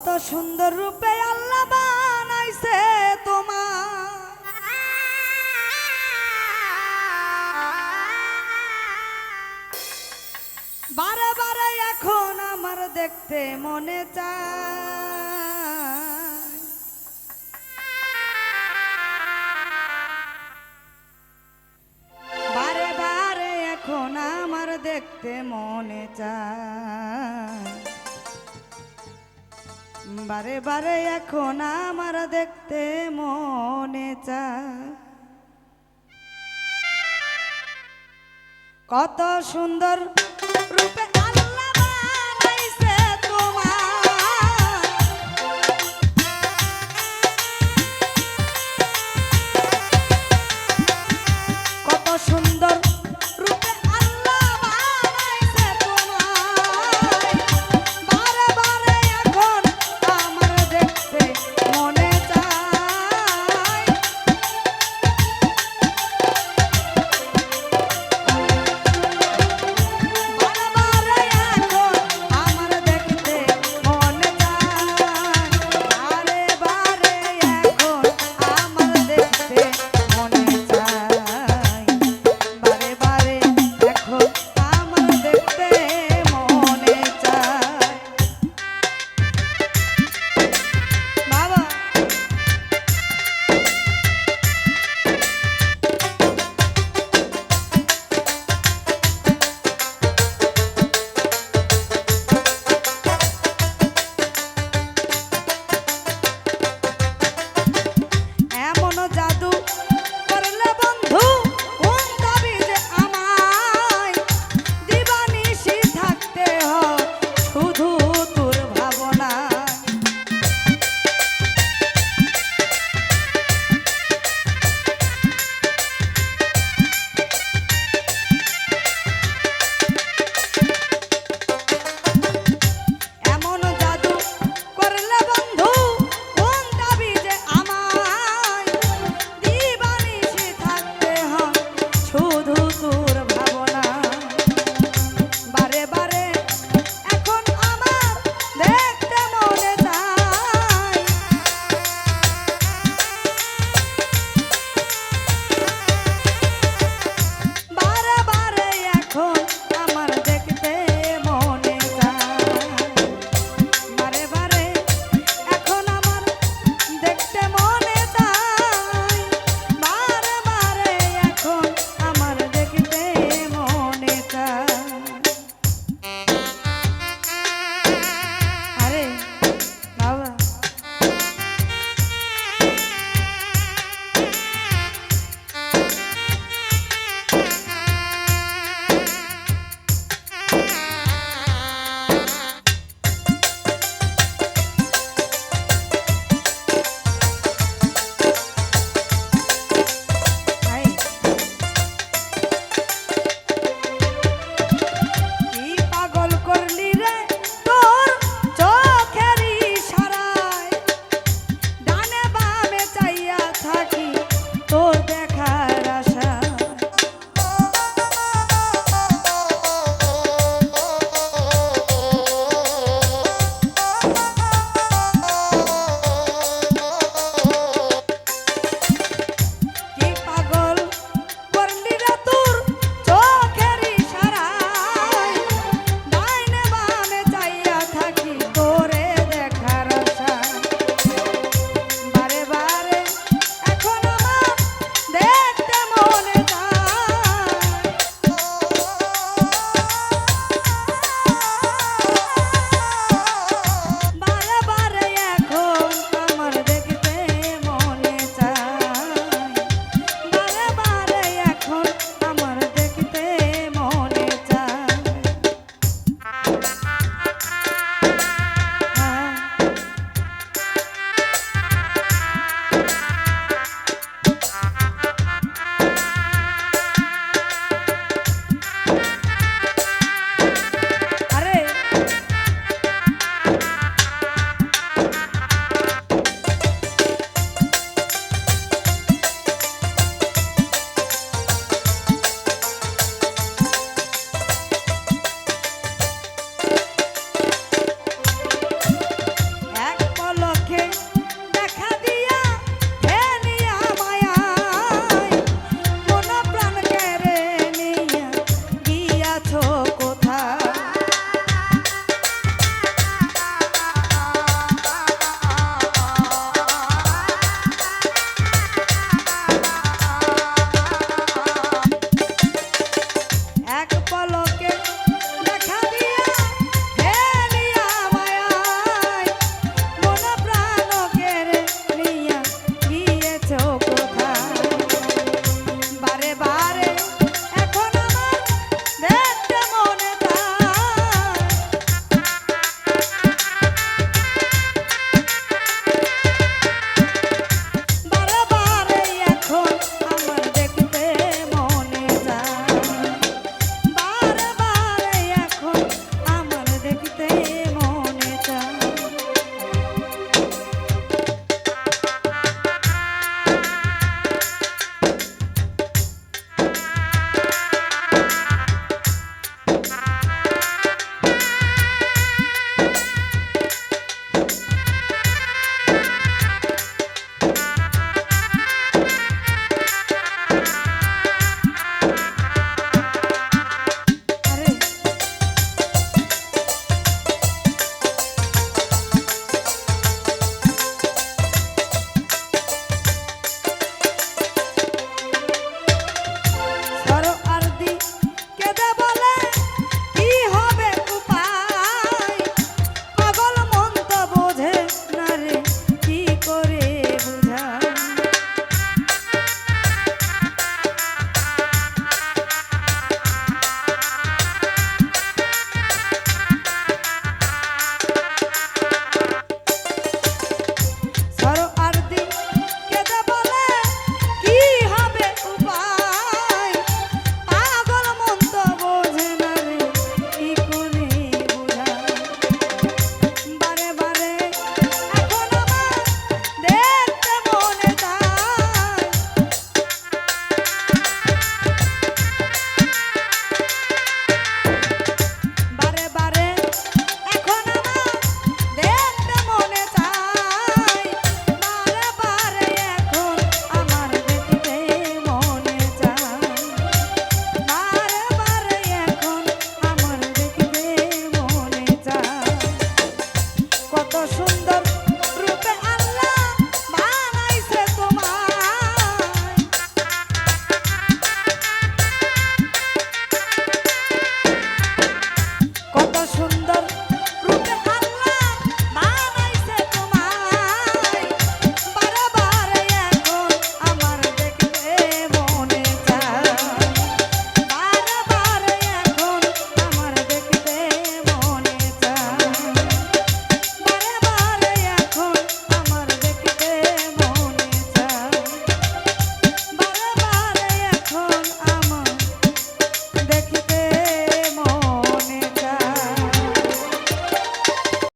কত সুন্দর রূপে আল্লাহ বানাইছে তোমার। বারে বারে এখন আমার দেখতে মনে চায়। বারে বারে এখন আমার দেখতে মনে চায়। বারে বারে এখন আমার দেখতে মনে চায়। কত সুন্দর রূপে